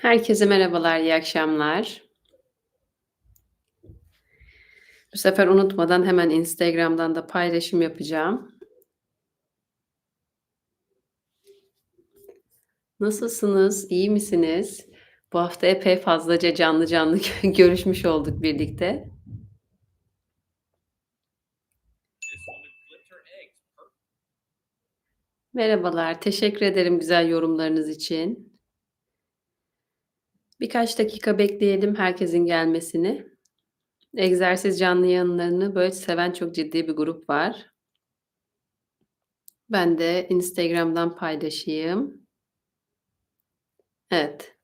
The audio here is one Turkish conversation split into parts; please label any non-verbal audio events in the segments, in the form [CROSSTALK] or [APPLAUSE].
Herkese merhabalar, iyi akşamlar. Bu sefer unutmadan hemen Instagram'dan da paylaşım yapacağım. Nasılsınız, iyi misiniz? Bu hafta epey fazlaca canlı canlı gö [LAUGHS] görüşmüş olduk birlikte. Merhabalar, teşekkür ederim güzel yorumlarınız için. Birkaç dakika bekleyelim herkesin gelmesini. Egzersiz canlı yayınlarını böyle seven çok ciddi bir grup var. Ben de Instagram'dan paylaşayım. Evet.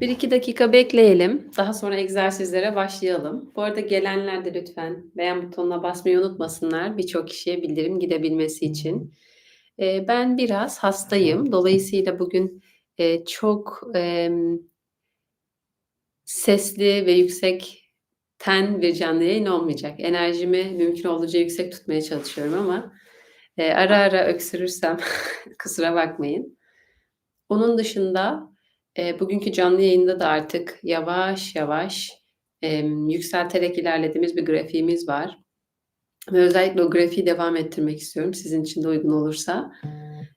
1-2 dakika bekleyelim. Daha sonra egzersizlere başlayalım. Bu arada gelenler de lütfen beğen butonuna basmayı unutmasınlar. Birçok kişiye bildirim gidebilmesi için. Eee, ben biraz hastayım. Dolayısıyla bugün, eee, çok, emm sesli ve yüksekten bir canlı yayın olmayacak. Enerjimi mümkün olduğunca yüksek tutmaya çalışıyorum ama, eee, ara ara öksürürsem [LAUGHS] kusura bakmayın. Onun dışında, eee, bugünkü canlı yayında da artık yavaş yavaş, emm, yükselterek ilerlediğimiz bir grafiğimiz var ve özellikle o grafiği devam ettirmek istiyorum sizin için de uygun olursa.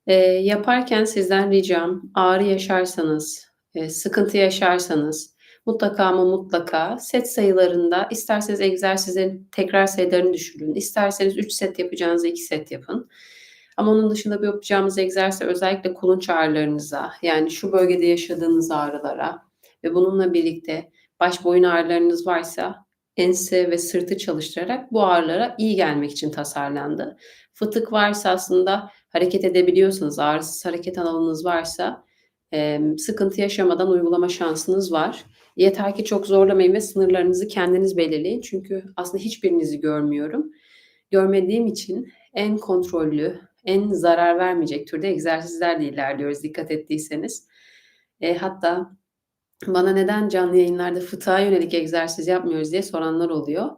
Eee, yaparken sizden ricam ağrı yaşarsanız, eee, sıkıntı yaşarsanız mutlaka ama mutlaka set sayılarında isterseniz egzersizin tekrar sayılarını düşürün, isterseniz 3 set yapacağınıza 2 set yapın. Ama onun dışında bu yapacağımız egzersiz özellikle kulunç ağrılarınıza, yani şu bölgede yaşadığınız ağrılara ve bununla birlikte baş boyun ağrılarınız varsa ense ve sırtı çalıştırarak bu ağrılara iyi gelmek için tasarlandı. Fıtık varsa aslında hareket edebiliyorsanız, ağrısız hareket alanınız varsa, sıkıntı yaşamadan uygulama şansınız var. Yeter ki çok zorlamayın ve sınırlarınızı kendiniz belirleyin. Çünkü aslında hiçbirinizi görmüyorum. Görmediğim için en kontrollü, en zarar vermeyecek türde egzersizlerle ilerliyoruz dikkat ettiyseniz. Eee, hatta bana neden canlı yayınlarda fıtığa yönelik egzersiz yapmıyoruz diye soranlar oluyor.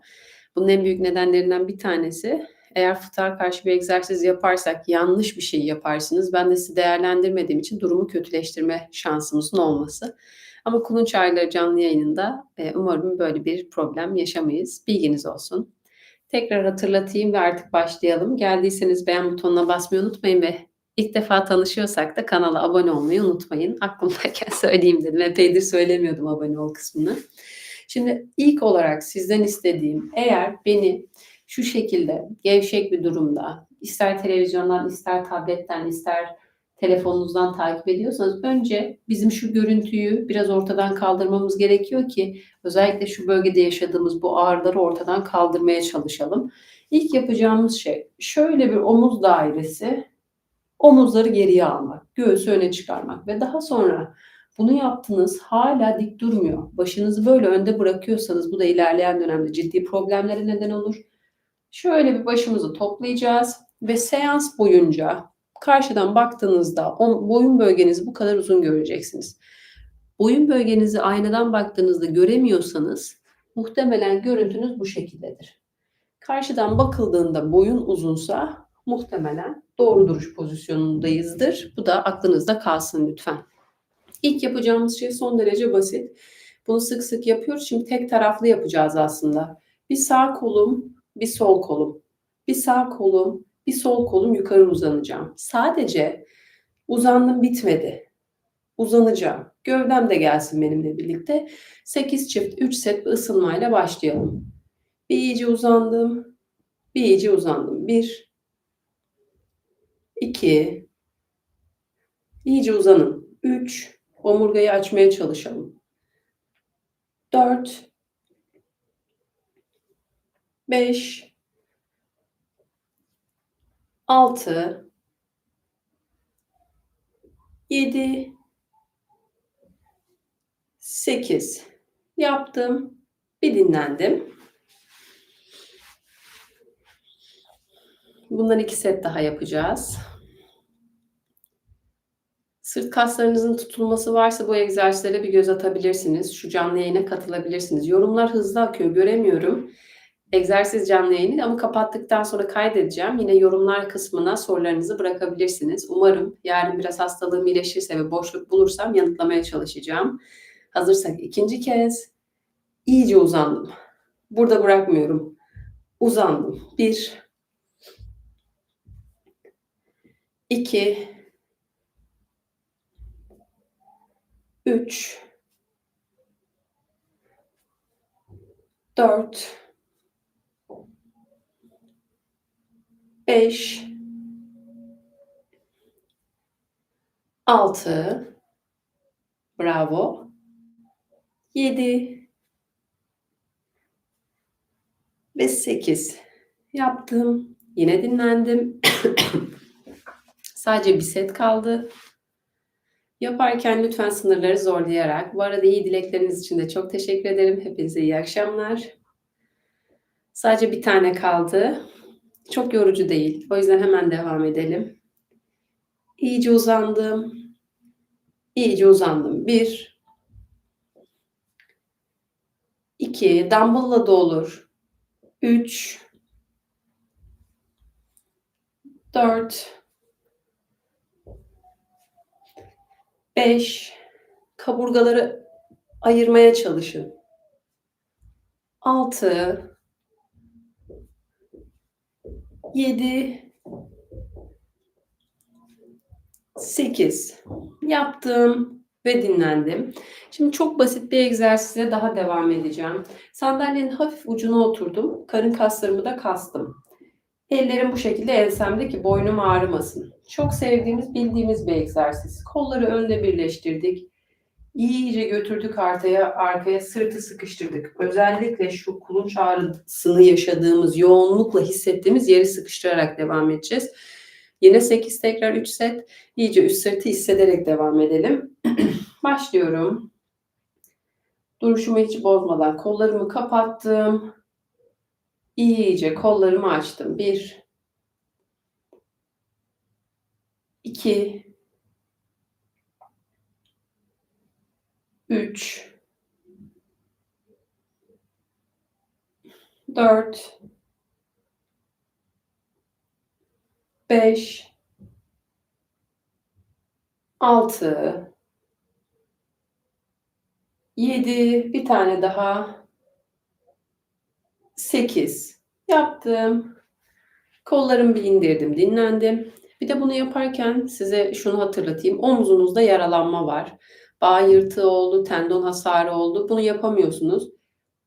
Bunun en büyük nedenlerinden bir tanesi eğer fıtığa karşı bir egzersiz yaparsak yanlış bir şey yaparsınız. Ben de sizi değerlendirmediğim için durumu kötüleştirme şansımızın olması. Ama kulunç ağrıları canlı yayınında, eee, umarım böyle bir problem yaşamayız. Bilginiz olsun. Tekrar hatırlatayım ve artık başlayalım. Geldiyseniz beğen butonuna basmayı unutmayın ve ilk defa tanışıyorsak da kanala abone olmayı unutmayın. Aklımdayken [LAUGHS] söyleyeyim dedim. Epeydir söylemiyordum abone ol kısmını. Şimdi ilk olarak sizden istediğim eğer beni şu şekilde gevşek bir durumda ister televizyondan, ister tabletten, ister telefonunuzdan takip ediyorsanız önce bizim şu görüntüyü biraz ortadan kaldırmamız gerekiyor ki özellikle şu bölgede yaşadığımız bu ağrıları ortadan kaldırmaya çalışalım. İlk yapacağımız şey şöyle bir omuz dairesi, omuzları geriye almak, göğsü öne çıkarmak ve daha sonra bunu yaptınız hala dik durmuyor. Başınızı böyle önde bırakıyorsanız bu da ilerleyen dönemde ciddi problemlere neden olur. Şöyle bir başımızı toplayacağız ve seans boyunca karşıdan baktığınızda boyun bölgenizi bu kadar uzun göreceksiniz. Boyun bölgenizi aynadan baktığınızda göremiyorsanız muhtemelen görüntünüz bu şekildedir. Karşıdan bakıldığında boyun uzunsa muhtemelen doğru duruş pozisyonundayızdır. Bu da aklınızda kalsın lütfen. İlk yapacağımız şey son derece basit. Bunu sık sık yapıyoruz. Şimdi tek taraflı yapacağız aslında. Bir sağ kolum, bir sol kolum. Bir sağ kolum, bir sol kolum yukarı uzanacağım. Sadece uzandım bitmedi. Uzanacağım. Gövdem de gelsin benimle birlikte. 8 çift 3 set ısınmayla başlayalım. Bir iyice uzandım. Bir iyice uzandım. 1 2 İyice uzanın. 3 Omurgayı açmaya çalışalım. 4 5 6 7 8 yaptım. Bir dinlendim. Bundan 2 set daha yapacağız. Sırt kaslarınızın tutulması varsa bu egzersizlere bir göz atabilirsiniz. Şu canlı yayına katılabilirsiniz. Yorumlar hızlı akıyor, göremiyorum. Egzersiz canlı yayını ama kapattıktan sonra kaydedeceğim. Yine yorumlar kısmına sorularınızı bırakabilirsiniz. Umarım yarın biraz hastalığım iyileşirse ve boşluk bulursam yanıtlamaya çalışacağım. Hazırsak ikinci kez iyice uzandım. Burada bırakmıyorum. Uzandım. Bir, iki, üç, dört, beş, altı, bravo, yedi ve sekiz yaptım. Yine dinlendim. [COUGHS] Sadece bir set kaldı. Yaparken lütfen sınırları zorlayarak. Bu arada iyi dilekleriniz için de çok teşekkür ederim. Hepinize iyi akşamlar. Sadece bir tane kaldı. Çok yorucu değil. O yüzden hemen devam edelim. İyice uzandım. İyice uzandım. Bir. iki. Dumbbell'la da olur. Üç. Dört. 5 kaburgaları ayırmaya çalışın. 6 7 8 yaptım ve dinlendim. Şimdi çok basit bir egzersize daha devam edeceğim. Sandalyenin hafif ucuna oturdum. Karın kaslarımı da kastım. Ellerim bu şekilde ensemde ki boynum ağrımasın. Çok sevdiğimiz, bildiğimiz bir egzersiz. Kolları önde birleştirdik. İyice götürdük arkaya, arkaya sırtı sıkıştırdık. Özellikle şu kulunç ağrısını yaşadığımız, yoğunlukla hissettiğimiz yeri sıkıştırarak devam edeceğiz. Yine 8 tekrar 3 set. İyice üst sırtı hissederek devam edelim. [CLEARS THROAT] Başlıyorum. Duruşumu hiç bozmadan kollarımı kapattım. İyice kollarımı açtım. Bir, iki, üç, dört, beş, altı, yedi, bir tane daha, 8 yaptım. Kollarımı bir indirdim, dinlendim. Bir de bunu yaparken size şunu hatırlatayım. Omzunuzda yaralanma var. Bağ yırtığı oldu, tendon hasarı oldu. Bunu yapamıyorsunuz.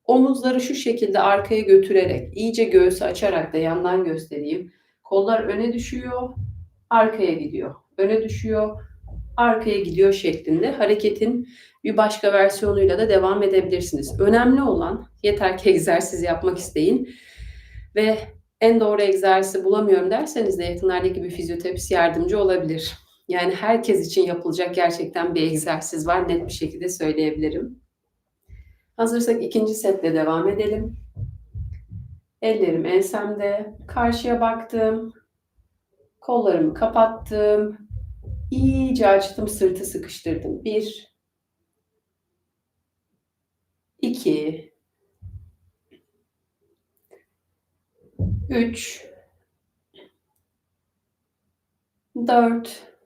Omuzları şu şekilde arkaya götürerek, iyice göğsü açarak da yandan göstereyim. Kollar öne düşüyor, arkaya gidiyor. Öne düşüyor, arkaya gidiyor şeklinde hareketin bir başka versiyonuyla da devam edebilirsiniz. Önemli olan yeter ki egzersiz yapmak isteyin ve en doğru egzersizi bulamıyorum derseniz de yakınlardaki bir fizyoterapist yardımcı olabilir. Yani herkes için yapılacak gerçekten bir egzersiz var net bir şekilde söyleyebilirim. Hazırsak ikinci setle devam edelim. Ellerim ensemde, karşıya baktım, kollarımı kapattım, iyice açtım, sırtı sıkıştırdım. Bir, 2 3 4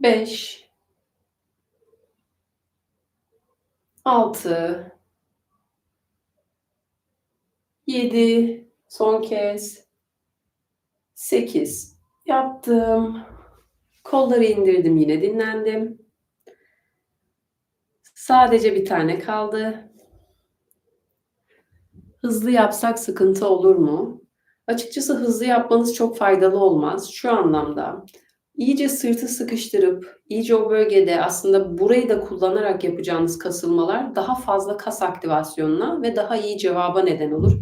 5 6 7 son kez 8 yaptım. Kolları indirdim yine dinlendim. Sadece bir tane kaldı. Hızlı yapsak sıkıntı olur mu? Açıkçası hızlı yapmanız çok faydalı olmaz. Şu anlamda iyice sırtı sıkıştırıp iyice o bölgede aslında burayı da kullanarak yapacağınız kasılmalar daha fazla kas aktivasyonuna ve daha iyi cevaba neden olur.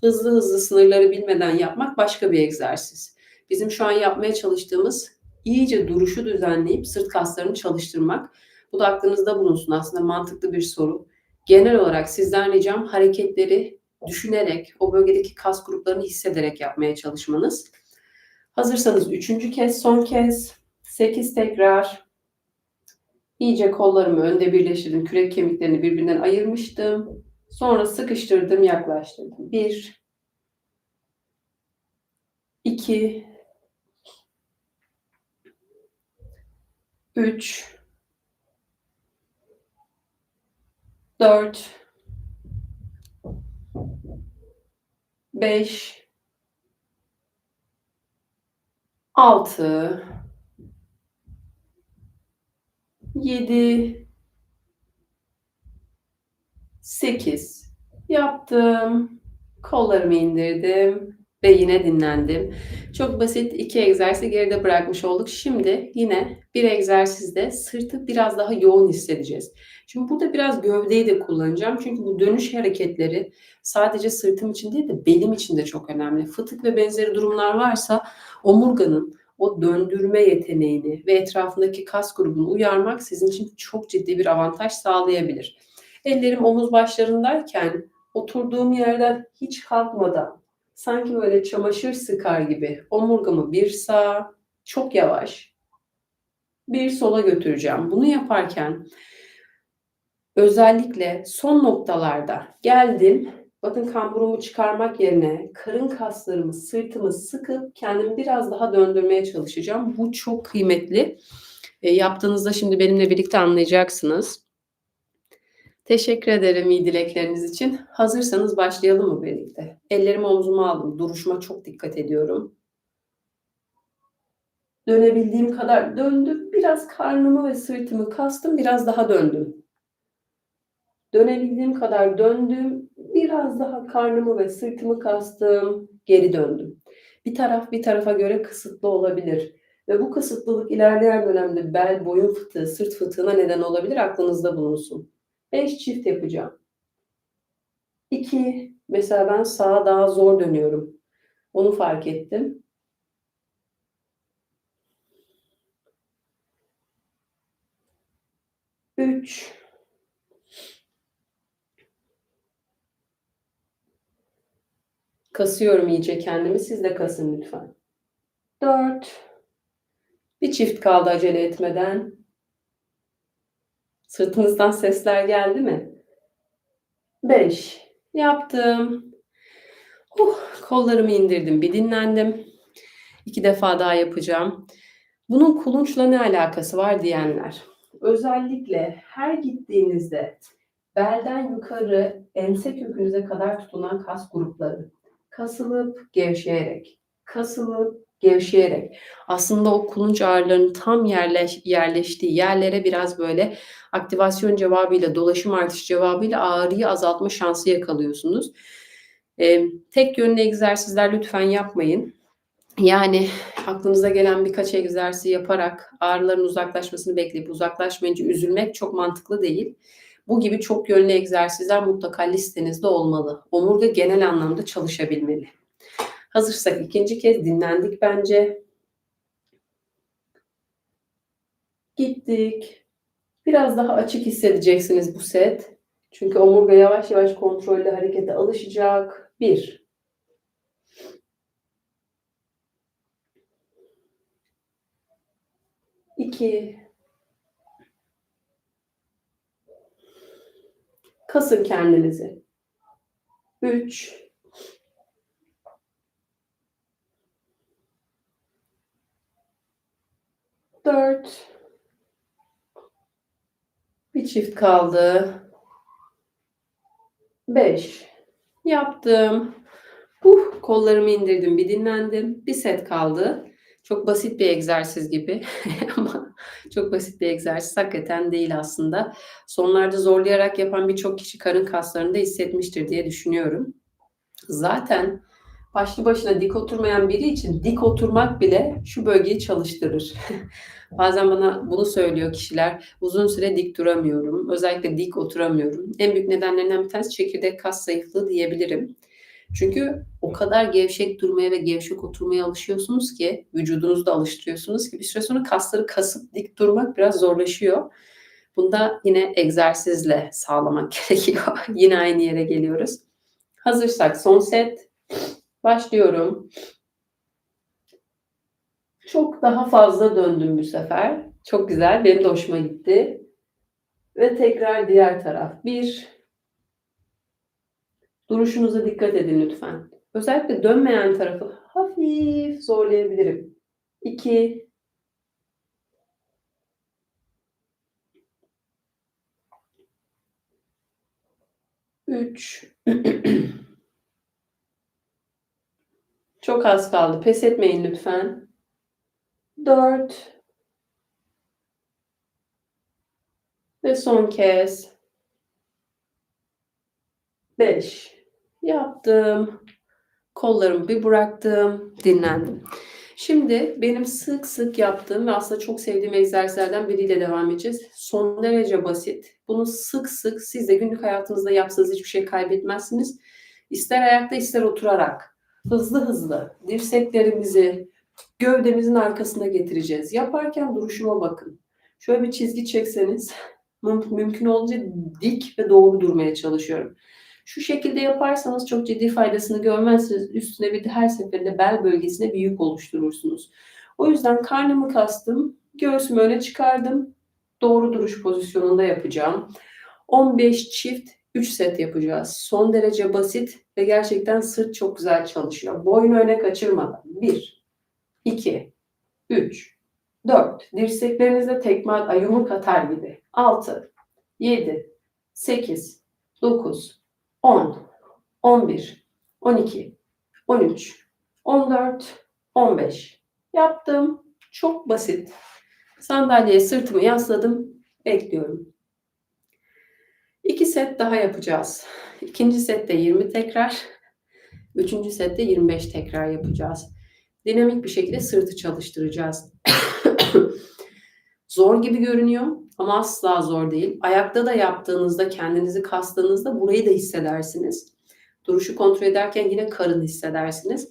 Hızlı hızlı sınırları bilmeden yapmak başka bir egzersiz. Bizim şu an yapmaya çalıştığımız iyice duruşu düzenleyip sırt kaslarını çalıştırmak. Bu da aklınızda bulunsun aslında mantıklı bir soru. Genel olarak sizden ricam hareketleri düşünerek, o bölgedeki kas gruplarını hissederek yapmaya çalışmanız. Hazırsanız üçüncü kez, son kez, sekiz tekrar. İyice kollarımı önde birleştirdim. Kürek kemiklerini birbirinden ayırmıştım. Sonra sıkıştırdım, yaklaştırdım. 1 2 3 4 5 6 7 8 yaptım. Kollarımı indirdim ve yine dinlendim. Çok basit iki egzersizi geride bırakmış olduk. Şimdi yine bir egzersizde sırtı biraz daha yoğun hissedeceğiz. Şimdi burada biraz gövdeyi de kullanacağım. Çünkü bu dönüş hareketleri sadece sırtım için değil de belim için de çok önemli. Fıtık ve benzeri durumlar varsa omurganın o döndürme yeteneğini ve etrafındaki kas grubunu uyarmak sizin için çok ciddi bir avantaj sağlayabilir. Ellerim omuz başlarındayken oturduğum yerden hiç kalkmadan sanki böyle çamaşır sıkar gibi omurgamı bir sağa çok yavaş bir sola götüreceğim. Bunu yaparken özellikle son noktalarda geldim. Bakın kamburumu çıkarmak yerine karın kaslarımı, sırtımı sıkıp kendimi biraz daha döndürmeye çalışacağım. Bu çok kıymetli. E, yaptığınızda şimdi benimle birlikte anlayacaksınız. Teşekkür ederim iyi dilekleriniz için. Hazırsanız başlayalım mı birlikte? Ellerimi omzuma aldım. Duruşuma çok dikkat ediyorum. Dönebildiğim kadar döndüm. Biraz karnımı ve sırtımı kastım. Biraz daha döndüm. Dönebildiğim kadar döndüm. Biraz daha karnımı ve sırtımı kastım. Geri döndüm. Bir taraf bir tarafa göre kısıtlı olabilir. Ve bu kısıtlılık ilerleyen dönemde bel, boyun fıtığı, sırt fıtığına neden olabilir. Aklınızda bulunsun. 5 çift yapacağım. 2 mesela ben sağa daha zor dönüyorum. Onu fark ettim. 3 Kasıyorum iyice kendimi. Siz de kasın lütfen. 4 Bir çift kaldı acele etmeden. Sırtınızdan sesler geldi mi? 5. Yaptım. Uh, kollarımı indirdim. Bir dinlendim. İki defa daha yapacağım. Bunun kulunçla ne alakası var diyenler. Özellikle her gittiğinizde belden yukarı ense kökünüze kadar tutunan kas grupları kasılıp gevşeyerek, kasılıp gevşeyerek aslında o kulunç ağrılarının tam yerleş, yerleştiği yerlere biraz böyle aktivasyon cevabıyla, dolaşım artış cevabıyla ağrıyı azaltma şansı yakalıyorsunuz. Ee, tek yönlü egzersizler lütfen yapmayın. Yani aklınıza gelen birkaç egzersiz yaparak ağrıların uzaklaşmasını bekleyip uzaklaşmayınca üzülmek çok mantıklı değil. Bu gibi çok yönlü egzersizler mutlaka listenizde olmalı. Omurga genel anlamda çalışabilmeli. Hazırsak ikinci kez dinlendik bence. Gittik. Biraz daha açık hissedeceksiniz bu set. Çünkü omurga yavaş yavaş kontrollü harekete alışacak. Bir. İki. Kasın kendinizi. Üç. Dört. Bir çift kaldı. Beş. Yaptım. Uh, kollarımı indirdim, bir dinlendim. Bir set kaldı. Çok basit bir egzersiz gibi [LAUGHS] ama çok basit bir egzersiz hakikaten değil aslında. Sonlarda zorlayarak yapan birçok kişi karın kaslarını da hissetmiştir diye düşünüyorum. Zaten başlı başına dik oturmayan biri için dik oturmak bile şu bölgeyi çalıştırır. [LAUGHS] Bazen bana bunu söylüyor kişiler. Uzun süre dik duramıyorum. Özellikle dik oturamıyorum. En büyük nedenlerinden bir tanesi çekirdek kas zayıflığı diyebilirim. Çünkü o kadar gevşek durmaya ve gevşek oturmaya alışıyorsunuz ki, vücudunuzu da alıştırıyorsunuz ki bir süre sonra kasları kasıp dik durmak biraz zorlaşıyor. Bunda yine egzersizle sağlamak [LAUGHS] gerekiyor. yine aynı yere geliyoruz. Hazırsak son set. Başlıyorum. Çok daha fazla döndüm bu sefer. Çok güzel. Benim de hoşuma gitti. Ve tekrar diğer taraf. Bir, Duruşunuza dikkat edin lütfen. Özellikle dönmeyen tarafı hafif zorlayabilirim. 2 3 [CLEARS THROAT] Çok az kaldı. Pes etmeyin lütfen. 4 Ve son kez. 5 Yaptım. Kollarımı bir bıraktım. Dinlendim. Şimdi benim sık sık yaptığım ve aslında çok sevdiğim egzersizlerden biriyle devam edeceğiz. Son derece basit. Bunu sık sık siz de günlük hayatınızda yapsanız hiçbir şey kaybetmezsiniz. İster ayakta ister oturarak hızlı hızlı dirseklerimizi gövdemizin arkasına getireceğiz. Yaparken duruşuma bakın. Şöyle bir çizgi çekseniz mümkün olduğunca dik ve doğru durmaya çalışıyorum. Şu şekilde yaparsanız çok ciddi faydasını görmezsiniz. Üstüne bir de her seferinde bel bölgesine bir yük oluşturursunuz. O yüzden karnımı kastım. Göğsümü öne çıkardım. Doğru duruş pozisyonunda yapacağım. 15 çift 3 set yapacağız. Son derece basit ve gerçekten sırt çok güzel çalışıyor. Boynu öne kaçırmadan. 1, 2, 3, 4. Dirseklerinizde tekme yumruk atar gibi. 6, 7, 8, 9, 10, 11, 12, 13, 14, 15. Yaptım. Çok basit. Sandalyeye sırtımı yasladım. Bekliyorum. İki set daha yapacağız. İkinci sette 20 tekrar. Üçüncü sette 25 tekrar yapacağız. Dinamik bir şekilde sırtı çalıştıracağız. [COUGHS] zor gibi görünüyor ama asla zor değil. Ayakta da yaptığınızda kendinizi kastığınızda burayı da hissedersiniz. Duruşu kontrol ederken yine karın hissedersiniz.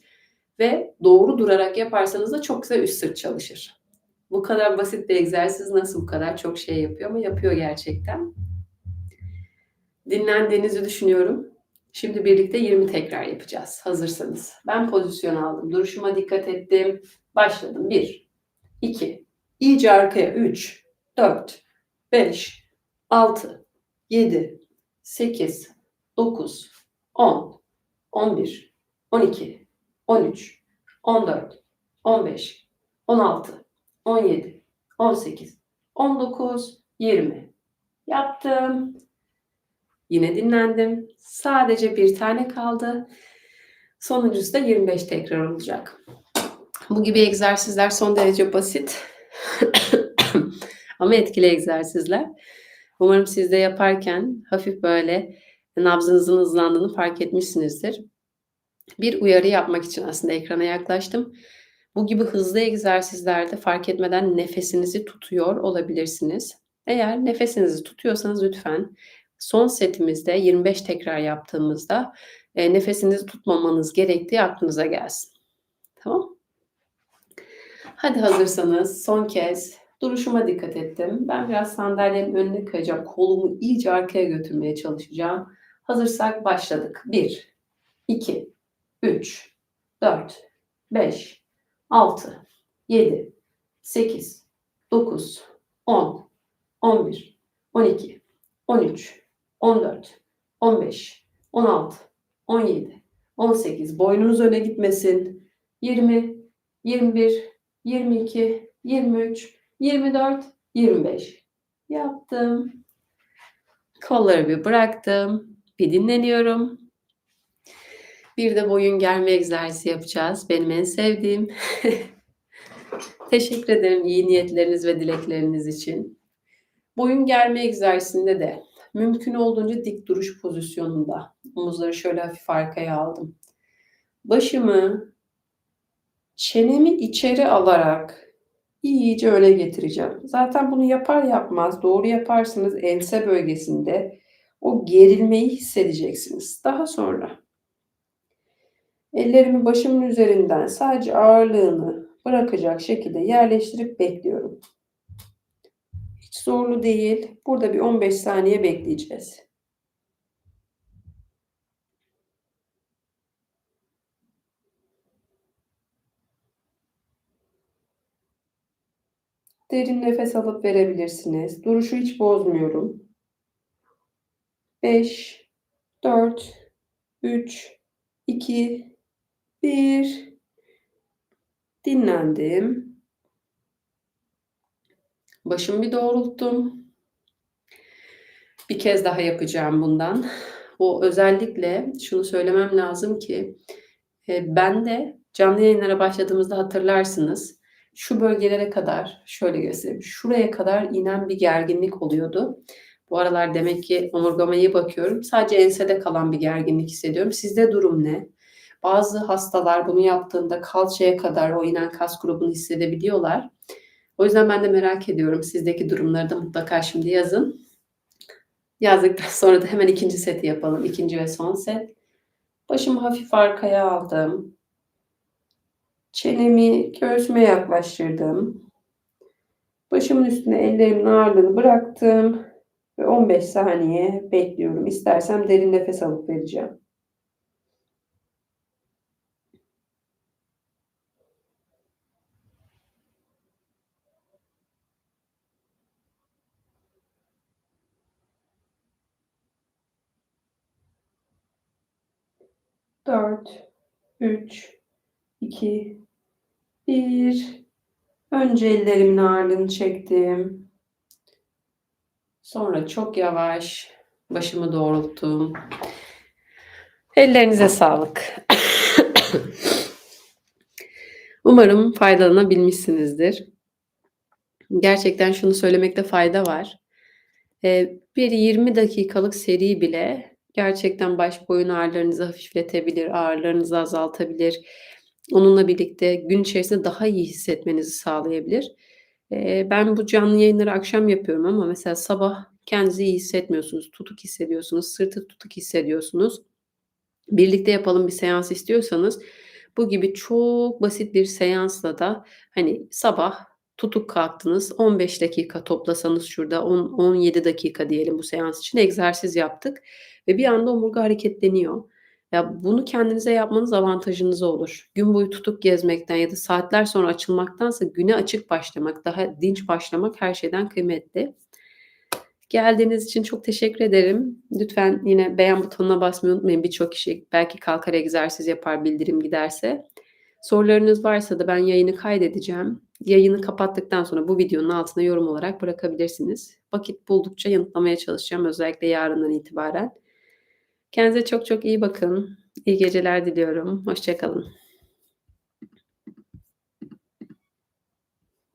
Ve doğru durarak yaparsanız da çok güzel üst sırt çalışır. Bu kadar basit bir egzersiz nasıl bu kadar çok şey yapıyor ama yapıyor gerçekten. Dinlendiğinizi düşünüyorum. Şimdi birlikte 20 tekrar yapacağız. Hazırsanız. Ben pozisyon aldım. Duruşuma dikkat ettim. Başladım. 1, 2, iyice arkaya 3, 4, 5, 6, 7, 8, 9, 10, 11, 12, 13, 14, 15, 16, 17, 18, 19, 20. Yaptım. Yine dinlendim. Sadece bir tane kaldı. Sonuncusu da 25 tekrar olacak. Bu gibi egzersizler son derece basit [COUGHS] ama etkili egzersizler. Umarım siz de yaparken hafif böyle nabzınızın hızlandığını fark etmişsinizdir. Bir uyarı yapmak için aslında ekrana yaklaştım. Bu gibi hızlı egzersizlerde fark etmeden nefesinizi tutuyor olabilirsiniz. Eğer nefesinizi tutuyorsanız lütfen son setimizde 25 tekrar yaptığımızda e, nefesinizi tutmamanız gerektiği aklınıza gelsin. Tamam? Hadi hazırsanız son kez duruşuma dikkat ettim. Ben biraz sandalyenin önüne kayacağım. Kolumu iyice arkaya götürmeye çalışacağım. Hazırsak başladık. 1, 2, 3, 4, 5, 6, 7, 8, 9, 10, 11, 12, 13, 14, 15, 16, 17, 18. Boynunuz öne gitmesin. 20, 21, 22, 23, 24, 25. Yaptım. Kolları bir bıraktım. Bir dinleniyorum. Bir de boyun germe egzersizi yapacağız. Benim en sevdiğim. [LAUGHS] Teşekkür ederim iyi niyetleriniz ve dilekleriniz için. Boyun germe egzersizinde de mümkün olduğunca dik duruş pozisyonunda. Omuzları şöyle hafif arkaya aldım. Başımı çenemi içeri alarak iyice öne getireceğim. Zaten bunu yapar yapmaz doğru yaparsınız ense bölgesinde o gerilmeyi hissedeceksiniz. Daha sonra ellerimi başımın üzerinden sadece ağırlığını bırakacak şekilde yerleştirip bekliyorum. Hiç zorlu değil. Burada bir 15 saniye bekleyeceğiz. Derin nefes alıp verebilirsiniz. Duruşu hiç bozmuyorum. 5, 4, 3, 2, 1. Dinlendim. Başımı bir doğrulttum. Bir kez daha yapacağım bundan. O özellikle şunu söylemem lazım ki e, ben de canlı yayınlara başladığımızda hatırlarsınız. Şu bölgelere kadar şöyle göstereyim. Şuraya kadar inen bir gerginlik oluyordu. Bu aralar demek ki omurgama iyi bakıyorum. Sadece ensede kalan bir gerginlik hissediyorum. Sizde durum ne? Bazı hastalar bunu yaptığında kalçaya kadar o inen kas grubunu hissedebiliyorlar. O yüzden ben de merak ediyorum. Sizdeki durumları da mutlaka şimdi yazın. Yazdıktan [LAUGHS] sonra da hemen ikinci seti yapalım. İkinci ve son set. Başımı hafif arkaya aldım. Çenemi göğsüme yaklaştırdım. Başımın üstüne ellerimin ağırlığını bıraktım. Ve 15 saniye bekliyorum. İstersem derin nefes alıp vereceğim. Dört, üç, iki, bir. Önce ellerimin ağırlığını çektim. Sonra çok yavaş başımı doğrulttum. Ellerinize sağlık. [COUGHS] Umarım faydalanabilmişsinizdir. Gerçekten şunu söylemekte fayda var. Ee, bir 20 dakikalık seri bile gerçekten baş boyun ağrılarınızı hafifletebilir, ağrılarınızı azaltabilir. Onunla birlikte gün içerisinde daha iyi hissetmenizi sağlayabilir. Ben bu canlı yayınları akşam yapıyorum ama mesela sabah kendinizi iyi hissetmiyorsunuz, tutuk hissediyorsunuz, sırtı tutuk hissediyorsunuz. Birlikte yapalım bir seans istiyorsanız bu gibi çok basit bir seansla da hani sabah tutuk kalktınız 15 dakika toplasanız şurada 10-17 dakika diyelim bu seans için egzersiz yaptık ve bir anda omurga hareketleniyor. Ya bunu kendinize yapmanız avantajınız olur. Gün boyu tutup gezmekten ya da saatler sonra açılmaktansa güne açık başlamak, daha dinç başlamak her şeyden kıymetli. Geldiğiniz için çok teşekkür ederim. Lütfen yine beğen butonuna basmayı unutmayın. Birçok kişi belki kalkar egzersiz yapar bildirim giderse. Sorularınız varsa da ben yayını kaydedeceğim. Yayını kapattıktan sonra bu videonun altına yorum olarak bırakabilirsiniz. Vakit buldukça yanıtlamaya çalışacağım özellikle yarından itibaren. Kendinize çok çok iyi bakın. İyi geceler diliyorum. Hoşçakalın.